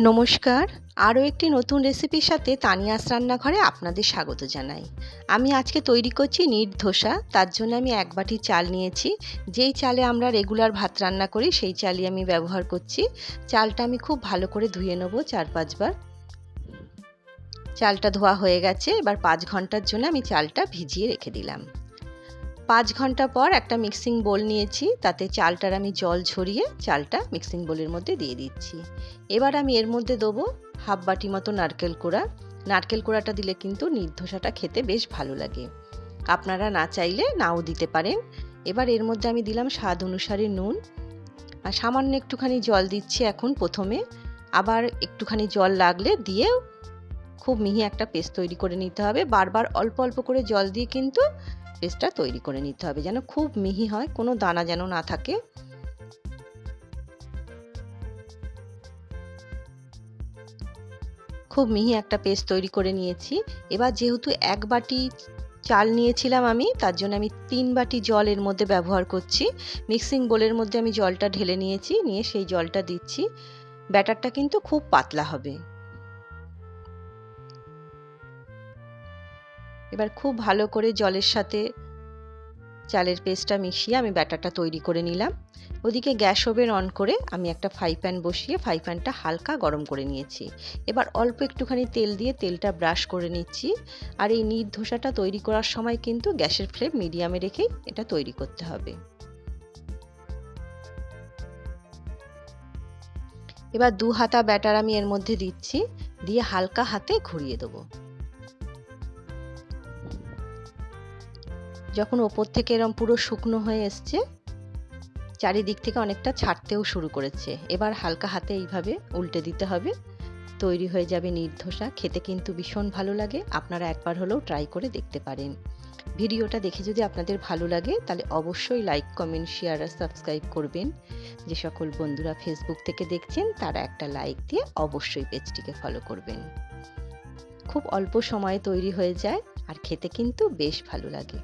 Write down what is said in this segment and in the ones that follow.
নমস্কার। আরও একটি নতুন রেসিপির সাথে তানিয়াস রান্নাঘরে আপনাদের স্বাগত জানাই। আমি আজকে তৈরি করছি নিট ধোসা, তার জন্য আমি এক বাটি চাল নিয়েছি। যেই চালে আমরা রেগুলার ভাত রান্না করি, সেই চালই আমি ব্যবহার করছি। চালটা আমি খুব ভালো করে ধুয়ে নেব চার পাঁচবার। চালটা ধোয়া হয়ে গেছে, এবার পাঁচ ঘণ্টার জন্য আমি চালটা ভিজিয়ে রেখে দিলাম। পাঁচ ঘণ্টা পর একটা মিক্সিং বোল নিয়েছি, তাতে চালটার আমি জল ঝরিয়ে চালটা মিক্সিং বোলের মধ্যে দিয়ে দিচ্ছি। এবার আমি এর মধ্যে দেবো হাফ বাটি মতো নারকেল কোড়া। নারকেল কোড়াটা দিলে কিন্তু নির্ধোসাটা খেতে বেশ ভালো লাগে। আপনারা না চাইলে নাও দিতে পারেন। এবার এর মধ্যে আমি দিলাম স্বাদ অনুসারে নুন। আর সামান্য একটুখানি জল দিচ্ছি এখন প্রথমে। আবার একটুখানি জল লাগলে দিয়ে খুব মিহি একটা পেস্ট তৈরি করে নিতে হবে। বারবার অল্প অল্প করে জল দিয়ে কিন্তু পেস্টটা তৈরি করে নিতে হবে যেন খুব মিহি হয়, কোনো দানা যেন না থাকে। খুব মিহি একটা পেস্ট তৈরি করে নিয়েছি। এবার যেহেতু এক বাটি চাল নিয়েছিলাম আমি, তার জন্য আমি তিন বাটি জল এর মধ্যে ব্যবহার করছি। মিক্সিং বোলের মধ্যে আমি জলটা ঢেলে নিয়েছি, নিয়ে সেই জলটা দিচ্ছি। ব্যাটারটা কিন্তু খুব পাতলা হবে। এবার খুব ভালো করে জলের সাথে চালের পেস্টটা মিশিয়ে আমি ব্যাটারটা তৈরি করে নিলাম। ওদিকে গ্যাস ওভেন অন করে আমি একটা ফ্রাই প্যান বসিয়ে ফ্রাই প্যানটা হালকা গরম করে নিয়েছি। এবার অল্প একটুখানি তেল দিয়ে তেলটা ব্রাশ করে নিচ্ছি। আর এই নির ধোসাটা তৈরি করার সময় কিন্তু গ্যাসের ফ্লেম মিডিয়ামে রেখেই এটা তৈরি করতে হবে। এবার দু হাতা ব্যাটার আমি এর মধ্যে দিচ্ছি। দিয়ে হালকা হাতে ঘুরিয়ে দেবো। যখন ওপর থেকে এরম পুরো শুকনো হয়ে এসছে, চারিদিক থেকে অনেকটা ছাড়তেও শুরু করেছে। এবার হালকা হাতে এইভাবে উল্টে দিতে হবে। তৈরি হয়ে যাবে নির্ধোসা খেতে কিন্তু ভীষণ ভালো লাগে। আপনারা একবার হলেও ট্রাই করে দেখতে পারেন। ভিডিওটা দেখে যদি আপনাদের ভালো লাগে, তাহলে অবশ্যই লাইক, কমেন্ট, শেয়ার আর সাবস্ক্রাইব করবেন। যে সকল বন্ধুরা ফেসবুক থেকে দেখছেন, তারা একটা লাইক দিয়ে অবশ্যই পেজটিকে ফলো করবেন। খুব অল্প সময়ে তৈরি হয়ে যায়, আর খেতে কিন্তু বেশ ভালো লাগে।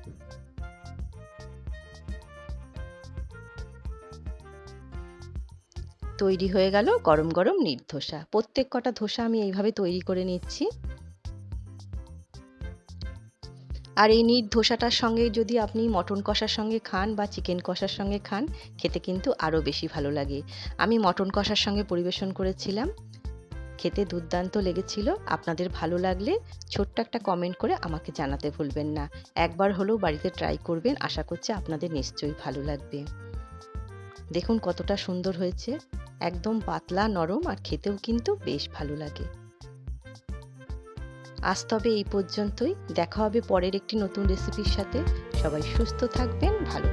তৈরি হয়ে গেল গরম গরম নির্ধোসা প্রত্যেক কটা ধোসা আমি এইভাবে তৈরি করে নিচ্ছি। আর এই নিট ধোসাটার সঙ্গে যদি আপনি মটন কষার সঙ্গে খান বা চিকেন কষার সঙ্গে খান, খেতে কিন্তু আরও বেশি ভালো লাগে। আমি মটন কষার সঙ্গে পরিবেশন করেছিলাম। খেতে দুর্দান্ত লেগেছিল। আপনাদের ভালো লাগলে ছোট্ট একটা কমেন্ট করে আমাকে জানাতে ভুলবেন না। একবার হলেও বাড়িতে ট্রাই করবেন, আশা করছি আপনাদের নিশ্চয়ই ভালো লাগবে। দেখুন কতটা সুন্দর হয়েছে। একদম পাতলা, নরম আর খেতেও কিন্তু বেশ ভালো লাগে। আজ তবে এই পর্যন্তই। দেখা হবে পরের একটি নতুন রেসিপির সাথে। সবাই সুস্থ থাকবেন, ভালো